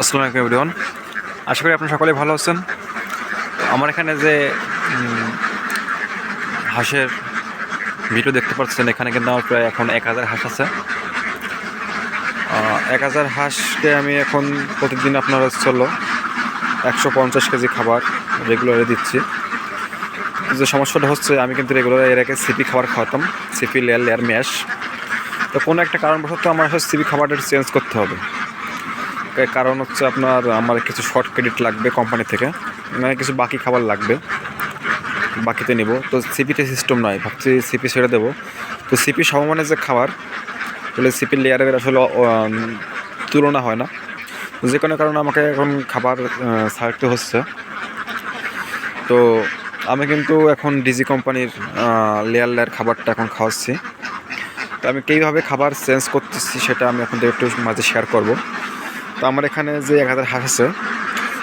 আসসালামু আলাইকুম এভরিওয়ান আশা করি আপনারা সকলেই ভালো আছেন। আমার এখানে যে হাঁসের ভিডিও দেখতে পাচ্ছেন, এখানে কিন্তু আমার প্রায় এখন এক হাজার হাঁস আছে। এক হাজার হাঁসকে আমি এখন প্রতিদিন আপনার হলো একশো পঞ্চাশ কেজি খাবার রেগুলারে দিচ্ছি। যে সমস্যাটা হচ্ছে, আমি কিন্তু রেগুলার এর আগে সিপি খাবার খাওয়াতাম, সিপি, লেয়ার লেয়ার, ম্যাশ। তো কোনো একটা কারণবশত আমার আসলে সিপি খাবারটা চেঞ্জ করতে হবে। কারণ হচ্ছে আপনার, আমার কিছু শর্ট ক্রেডিট লাগবে কোম্পানি থেকে। মানে কিছু বাকি খাবার লাগবে। বাকিতে নেব। তো সিপিতে সিস্টেম নয় ভাবছি সিপি ছেড়ে দেবো। তো সিপি সমমানের যে খাবার, তাহলে সিপি লেয়ারের আসলে তুলনা হয় না। যে কোনো কারণে আমাকে এখন খাবার ছাড়তে হচ্ছে। তো আমি কিন্তু এখন ডিজি কোম্পানির লেয়ার লেয়ার খাবারটা এখন খাওয়াচ্ছি। তো আমি কীভাবে খাবার চেঞ্জ করতেছি সেটা আমি এখন একটু মাঝে শেয়ার করব। তো আমার এখানে যে এক হাজার হাঁস আছে,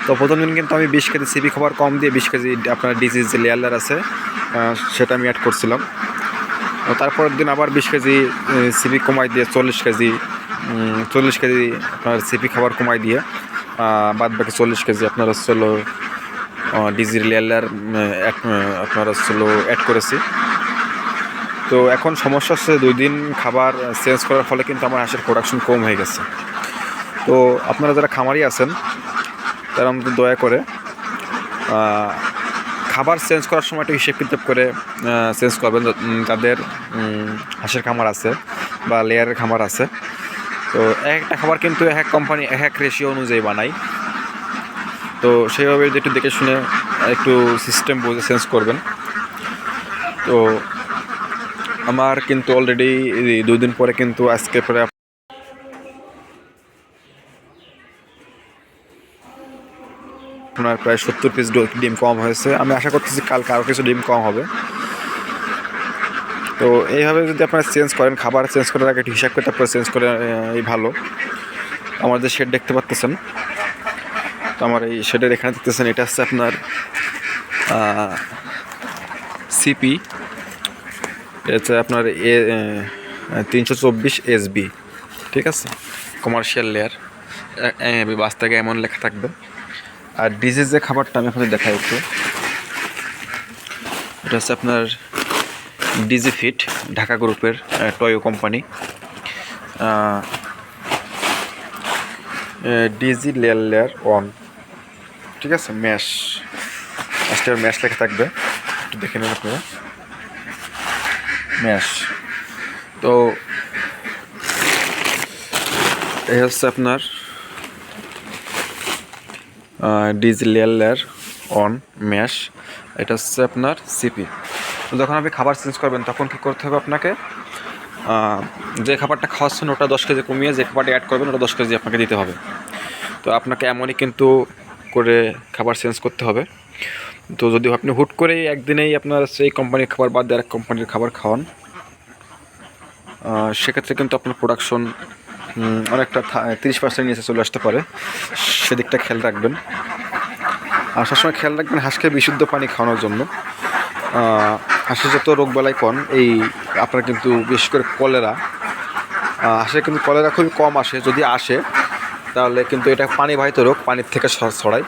তো প্রথম দিন কিন্তু আমি বিশ কেজি সিবি খাবার কম দিয়ে বিশ কেজি আপনার ডিজিজ যে লেয়ার লেয়ার আছে সেটা আমি অ্যাড করছিলাম। তারপরের দিন আবার বিশ কেজি সিপি কমাই দিয়ে চল্লিশ কেজি চল্লিশ কেজি আপনার সিপি খাবার কমাই দিয়ে বাদ বাকি চল্লিশ কেজি আপনার হচ্ছে হলো ডিজির লেয়ার আপনার হচ্ছে হলো অ্যাড করেছি। তো এখন সমস্যা হচ্ছে দুই দিন খাবার চেঞ্জ করার ফলে কিন্তু আমার হাঁসের প্রোডাকশন কম হয়ে গেছে। তো আপনারা যারা খামারি আছেন তারা আমাদের দয়া করে খাবার চেঞ্জ করার সময় একটু হিসেব কিতাব করে চেঞ্জ করবেন উম, হাঁসের খামার আছে বা লেয়ারের খামার আছে। তো এক একটা খাবার কিন্তু এক এক কোম্পানি এক এক রেশিও অনুযায়ী বানায়। তো সেইভাবে একটু দেখে শুনে একটু সিস্টেম বুঝে চেঞ্জ করবেন। তো আমার কিন্তু অলরেডি দুই দিন পরে কিন্তু আজকে পরে আপনার প্রায় সত্তর পিস ডিম কম হয়েছে। আমি আশা করতেছি কালকে আরও কিছু ডিম কম হবে। তো এইভাবে যদি আপনারা চেঞ্জ করেন, খাবার চেঞ্জ করার আগে একটু হিসাব করে চেঞ্জ করে এই ভালো। আমার যে শেড দেখতে পাচ্তেছেন, তো আমার এই শেডের এখানে দেখতেছেন, এটা হচ্ছে আপনার সিপি এটা হচ্ছে আপনার এ তিনশো চব্বিশ এসবি ঠিক আছে? কমার্শিয়াল লেয়ার বাস থেকে এমন লেখা থাকবে। আর ডিজের যে খাবারটা আমি আপনাদের দেখাই একটু, এটা হচ্ছে আপনার ডিজি ফিট, ঢাকা গ্রুপের Toyo company. DG layer layer one, ঠিক আছে? ম্যাশ ফার্স্টের ম্যাশ লেখা থাকবে। একটু দেখে নেন আপনারা। ম্যাশ। তো, এই হচ্ছে আপনার DG layer layer on mash. এটা হচ্ছে আপনার সিপি। যখন আপনি খাবার চেঞ্জ করবেন, তখন কী করতে হবে আপনাকে? যে খাবারটা খাওয়াচ্ছেন, ওটা দশ কেজি কমিয়ে যে খাবারটা অ্যাড করবেন, ওটা দশ কেজি আপনাকে দিতে হবে। তো আপনাকে এমনই কিন্তু করে খাবার চেঞ্জ করতে হবে। তো যদি আপনি হুট করেই একদিনেই আপনার সেই কোম্পানির খাবার বাদ দিয়ে আরেক কোম্পানির খাবার খাওয়ান সেক্ষেত্রে কিন্তু আপনার প্রোডাকশন অনেকটা তিরিশ পার্সেন্ট নিচে চলে আসতে পারে। সেদিকটা খেয়াল রাখবেন। আর সবসময় খেয়াল রাখবেন হাঁসকে বিশুদ্ধ পানি খাওয়ানোর জন্য। হাঁসের যত রোগ বালাই কন এই আপনার কিন্তু বিশেষ করে কলেরা হাঁসের কিন্তু কলেরা খুবই কম আসে। যদি আসে, তাহলে কিন্তু এটা পানিবাহিত রোগ, পানির থেকে ছড়ায়।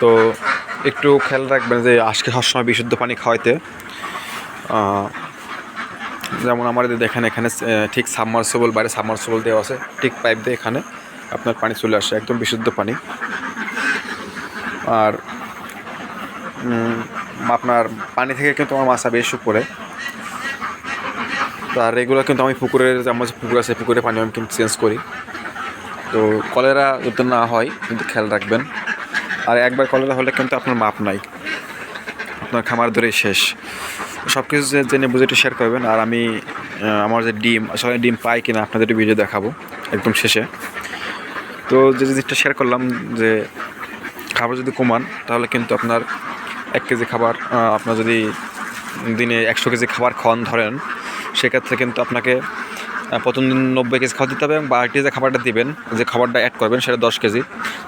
তো একটু খেয়াল রাখবেন যে আজকে সবসময় বিশুদ্ধ পানি খাওয়াইতে। যেমন আমার দেখেন, এখানে ঠিক সাবমার্সেবল বাইরে সাবমার্সেবল দেওয়া আছে, ঠিক পাইপ দিয়ে এখানে আপনার পানি চলে আসে, একদম বিশুদ্ধ পানি। আর আপনার পানি থেকে কিন্তু আমার মাছা বেশ উপরে। তো আর এগুলো কিন্তু আমি পুকুরের আমার যে পুকুর আছে, পুকুরে পানি আমি কিন্তু চেঞ্জ করি। তো কলেরা যাতে না হয়, কিন্তু খেয়াল রাখবেন। আর একবার কলেরা হলে কিন্তু আপনার মাপ নাই। আপনার খামার ধরেই শেষ। সব কিছু জেনে বুঝে একটু শেয়ার করবেন। আর আমি আমার যে ডিম, আসলে ডিম পাই কিনা আপনাদের ভিডিও দেখাবো একদম শেষে। তো যে জিনিসটা শেয়ার করলাম যে, খাবার যদি কমান, তাহলে কিন্তু আপনার এক কেজি খাবার আপনার যদি দিনে একশো কেজি খাবার খাওয়ান ধরেন, সেক্ষেত্রে কিন্তু আপনাকে প্রথম দিন নব্বই কেজি খাওয়া দিতে হবে এবং বাকি যে খাবারটা দিবেন, যে খাবারটা অ্যাড করবেন সেটা দশ কেজি।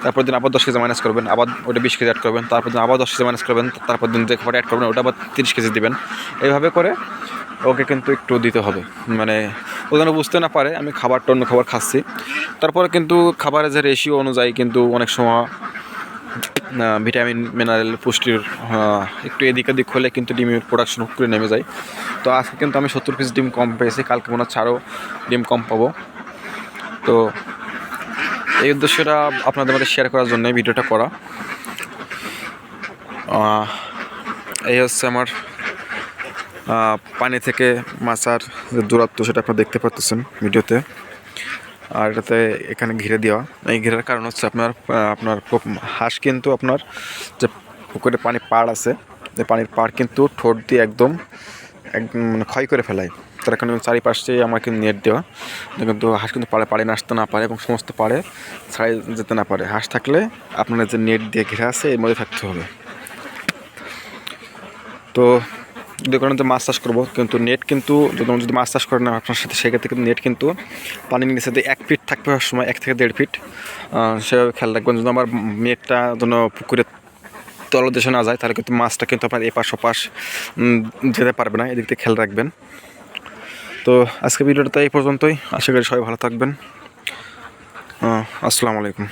তারপর দিন আবার দশ কেজি মাইনাস করবেন, আবার ওটা বিশ কেজি অ্যাড করবেন, তারপর দিন আবার দশ কেজি মাইনাস করবেন, তারপর দিন যে খাবারটা অ্যাড করবেন ওটা আবার তিরিশ কেজি দিবেন। এইভাবে করে ওকে কিন্তু একটু দিতে হবে। মানে ও যেন বুঝতে না পারে আমি খাবারটা অন্য খাবার খাচ্ছি। তারপরে কিন্তু খাবারের যে রেশিও অনুযায়ী কিন্তু অনেক সময় ভিটামিন মিনারেল পুষ্টির একটু এদিক ওদিক হলে কিন্তু ডিমের প্রোডাকশন হুট করে নেমে যায়। তো আজকে কিন্তু আমি সত্তর পিস ডিম কম পেয়েছি, কালকে মনে হচ্ছে আরও ডিম কম পাবো। তো এই উদ্দেশ্যটা আপনাদের মধ্যে শেয়ার করার জন্য ভিডিওটা করা। এই হচ্ছে আমার পানি থেকে মাছার যে দূরত্ব সেটা আপনারা দেখতে পাচ্ছেন ভিডিওতে। আর এটাতে এখানে ঘিরে দেওয়া। এই ঘিরার কারণ হচ্ছে আপনার আপনার হাঁস কিন্তু আপনার যে পুকুরে পানি পাড় আছে, যে পানির পাড় কিন্তু ঠোঁট দিয়ে একদম একদম মানে ক্ষয় করে ফেলায়। তার কারণে চারিপাশে আমার কিন্তু নেট দেওয়া। কিন্তু হাঁস কিন্তু পাড়ে পাড়ে আসতে না পারে এবং সমস্ত পাড়ে ছাড়াই যেতে না পারে। হাঁস থাকলে আপনার যে নেট দিয়ে ঘিরে আছে এর মধ্যে থাকতে হবে। তো যদি কোনো মাছ চাষ করব, কিন্তু নেট কিন্তু যদি যদি মাছ চাষ করেন আপনার সাথে, সেক্ষেত্রে কিন্তু নেট কিন্তু পানির নিচে এক ফিট থাকবে সময়, এক থেকে দেড় ফিট সেভাবে খেয়াল রাখবেন, যদি আমার নেটটা যেন পুকুরে তলদেশে না যায়, তাহলে কিন্তু মাছটা কিন্তু আপনার এপাশ ওপাশ যেতে পারবে না, এদিক থেকে খেয়াল রাখবেন। তো আজকে ভিডিওটা এই পর্যন্তই, আশা করি সবাই ভালো থাকবেন। আসসালামু আলাইকুম।